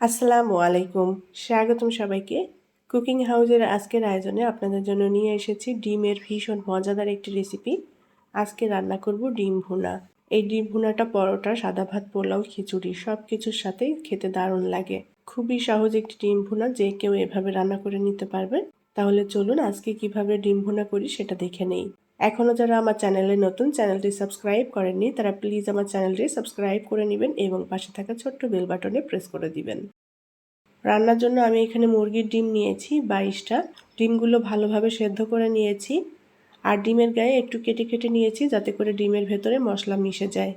আসসালামু আলাইকুম। স্বাগতম সবাইকে। কুকিং হাউজের আজকের আয়োজনে আপনাদের জন্য নিয়ে এসেছি ডিমের ভীষণ মজাদার একটি রেসিপি। আজকে রান্না করব ডিম ভুনা। এই ডিম ভুনাটা পরোটা, সাদা ভাত, পোলাও, খিচুড়ি সব কিছুর সাথেই খেতে দারুণ লাগে। খুবই সহজ একটি ডিম ভুনা, যে কেউ এভাবে রান্না করে নিতে পারবে তাহলে চলুন আজকে কীভাবে ডিম ভুনা করি সেটা দেখে নেই। এখনও যারা আমার চ্যানেলে নতুন, চ্যানেলটি সাবস্ক্রাইব করেননি, তারা প্লিজ আমার চ্যানেলটি সাবস্ক্রাইব করে নেবেন এবং পাশে থাকা ছোট্ট বেল বাটনে প্রেস করে দিবেন। রান্নার জন্য আমি এখানে মুরগির ডিম নিয়েছি, বাইশটা। ডিমগুলো ভালোভাবে সেদ্ধ করে নিয়েছি। আর ডিমের গায়ে একটু কেটে কেটে নিয়েছি যাতে করে ডিমের ভেতরে মশলা মিশে যায়।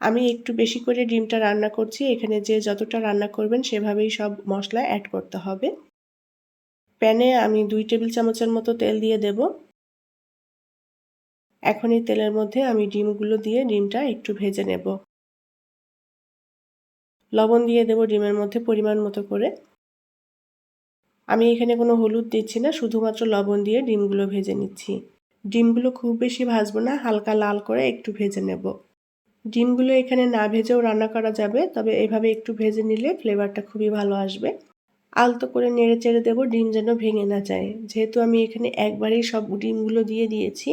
আমি একটু বেশি করে ডিমটা রান্না করছি, এখানে যে যতটা রান্না করবেন সেভাবেই সব মশলা অ্যাড করতে হবে। প্যানে আমি দুই টেবিল চামচের মতো তেল দিয়ে দেব। এখন এই তেলের মধ্যে আমি ডিমগুলো দিয়ে ডিমটা একটু ভেজে নেব। লবণ দিয়ে দেব ডিমের মধ্যে পরিমাণ মতো করে। আমি এখানে কোনো হলুদ দিচ্ছি না, শুধুমাত্র লবণ দিয়ে ডিমগুলো ভেজে নিচ্ছি। ডিমগুলো খুব বেশি ভাজবো না, হালকা লাল করে একটু ভেজে নেব। ডিমগুলো এখানে না ভেজেও রান্না করা যাবে, তবে এভাবে একটু ভেজে নিলে ফ্লেভারটা খুবই ভালো আসবে। আলতো করে নেড়ে চেড়ে দেবো, ডিম যেন ভেঙে না যায়। যেহেতু আমি এখানে একবারেই সব ডিমগুলো দিয়ে দিয়েছি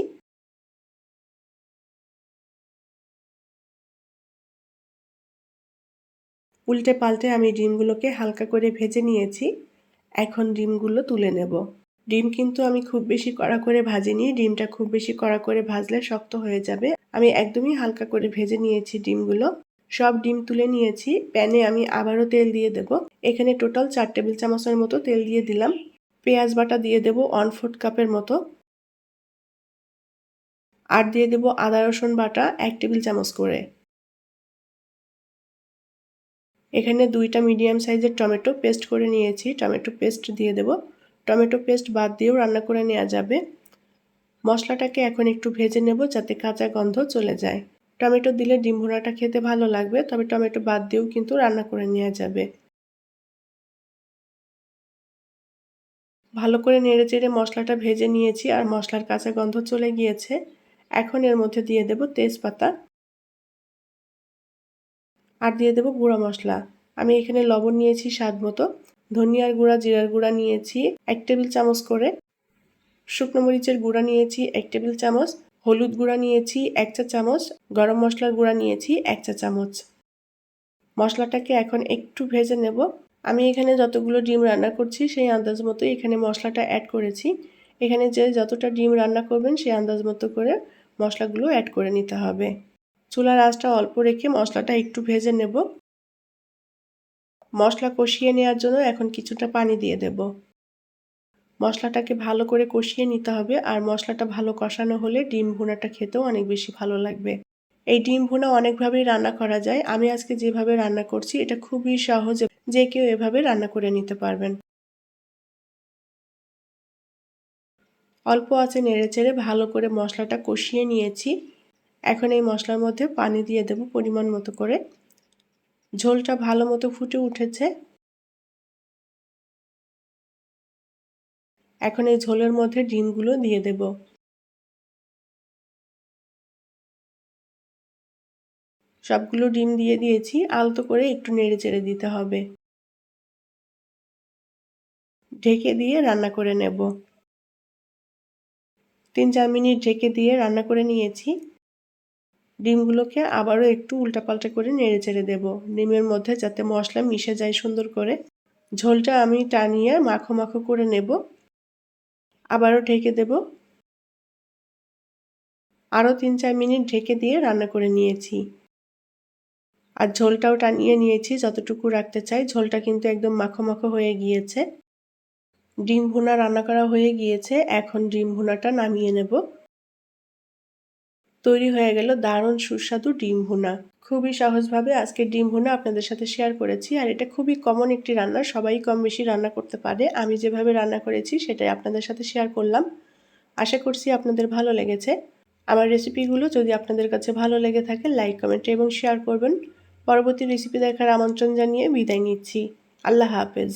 উল্টে পাল্টে আমি ডিমগুলোকে হালকা করে ভেজে নিয়েছি। এখন ডিমগুলো তুলে নেব। ডিম কিন্তু আমি খুব বেশি কড়া করে ভাজিনি। ডিমটা খুব বেশি কড়া করে ভাজলে শক্ত হয়ে যাবে। আমি একদমই হালকা করে ভেজে নিয়েছি ডিমগুলো। সব ডিম তুলে নিয়েছি। প্যানে আমি আবারও তেল দিয়ে দেব। এখানে টোটাল চার টেবিল চামচের মতো তেল দিয়ে দিলাম। পেঁয়াজ বাটা দিয়ে দেব ওয়ান ফোর্থ কাপের মতো। আর দিয়ে দেব আদা রসুন বাটা এক টেবিল চামচ করে। এখানে দুইটা মিডিয়াম সাইজের টমেটো পেস্ট করে নিয়েছি। টমেটো পেস্ট দিয়ে দেব। টমেটো পেস্ট বাদ দিয়েও রান্না করে নেওয়া যাবে। মশলাটাকে এখন একটু ভেজে নেব যাতে কাঁচা গন্ধ চলে যায়। টমেটো দিলে ডিম ভুনাটা খেতে ভালো লাগবে, তবে টমেটো বাদ দিয়েও কিন্তু রান্না করে নেওয়া যাবে। ভালো করে নেড়ে চেড়ে মশলাটা ভেজে নিয়েছি আর মশলার কাঁচা গন্ধ চলে গিয়েছে। এখন এর মধ্যে দিয়ে দেব তেজপাতা। আর দিয়ে দেবো গুঁড়া মশলা। আমি এখানে লবণ নিয়েছি স্বাদ মতো। ধনিয়ার গুঁড়া, জিরার গুঁড়া নিয়েছি এক টেবিল চামচ করে। শুকনো মরিচের গুঁড়া নিয়েছি এক টেবিল চামচ। হলুদ গুঁড়া নিয়েছি এক চা চামচ। গরম মশলার গুঁড়া নিয়েছি এক চা চামচ। মশলাটাকে এখন একটু ভেজে নেব। আমি এখানে যতগুলো ডিম রান্না করছি, সেই আন্দাজ মতো এখানে মশলাটা অ্যাড করেছি। এখানে যে যতটা ডিম রান্না করবেন, সেই আন্দাজ মতো করে মশলাগুলো অ্যাড করে নিতে হবে। চুলার আঁচটা অল্প রেখে মশলাটা একটু ভেজে নেব। মশলা কষিয়ে নেওয়ার জন্য এখন কিছুটা পানি দিয়ে দেব। মশলাটাকে ভালো করে কষিয়ে নিতে হবে আর মশলাটা ভালো কষানো হলে ডিম ভুনাটা খেতেও অনেক বেশি ভালো লাগবে। এই ডিম ভুনা অনেকভাবেই রান্না করা যায়। আমি আজকে যেভাবে রান্না করছি এটা খুবই সহজ যে কেউ এভাবে রান্না করে নিতে পারবেন। অল্প আছে নেড়ে চেড়ে ভালো করে মশলাটা কষিয়ে নিয়েছি। এখন এই মশলার মধ্যে পানি দিয়ে দেব পরিমাণ মতো করে। ঝোলটা ভালো মতো ফুটে উঠেছে। এখন এই ঝোলের মধ্যে ডিমগুলো দিয়ে দেব। সবগুলো ডিম দিয়ে দিয়েছি, আলতো করে একটু নেড়ে চেড়ে দিতে হবে। ঢেকে দিয়ে রান্না করে নেব। তিন চার মিনিট ঢেকে দিয়ে রান্না করে নিয়েছি। ডিমগুলোকে আবারও একটু উল্টাপাল্টা করে নেড়ে চেড়ে দেবো। ডিমের মধ্যে যাতে মশলা মিশে যায় সুন্দর করে। ঝোলটা আমি টানিয়ে মাখো মাখো করে নেব। আবারও ঢেকে দেব। আরও তিন চার মিনিট ঢেকে দিয়ে রান্না করে নিয়েছি। আর ঝোলটাও টানিয়ে নিয়েছি, যতটুকু রাখতে চাই। ঝোলটা কিন্তু একদম মাখো মাখো হয়ে গিয়েছে। ডিম ভুনা রান্না করা হয়ে গিয়েছে। এখন ডিম ভুনাটা নামিয়ে নেব। তৈরি হয়ে গেল দারুণ সুস্বাদু ডিম ভুনা। খুবই সহজভাবে আজকে ডিম ভুনা আপনাদের সাথে শেয়ার করেছি আর এটা খুবই কমন একটি রান্না, সবাই কম বেশি রান্না করতে পারে। আমি যেভাবে রান্না করেছি সেটাই আপনাদের সাথে শেয়ার করলাম। আশা করছি আপনাদের ভালো লেগেছে। আমার রেসিপিগুলো যদি আপনাদের কাছে ভালো লেগে থাকে লাইক কমেন্ট এবং শেয়ার করবেন। পরবর্তী রেসিপি দেখার আমন্ত্রণ জানিয়ে বিদায় নিচ্ছি। আল্লাহ হাফেজ।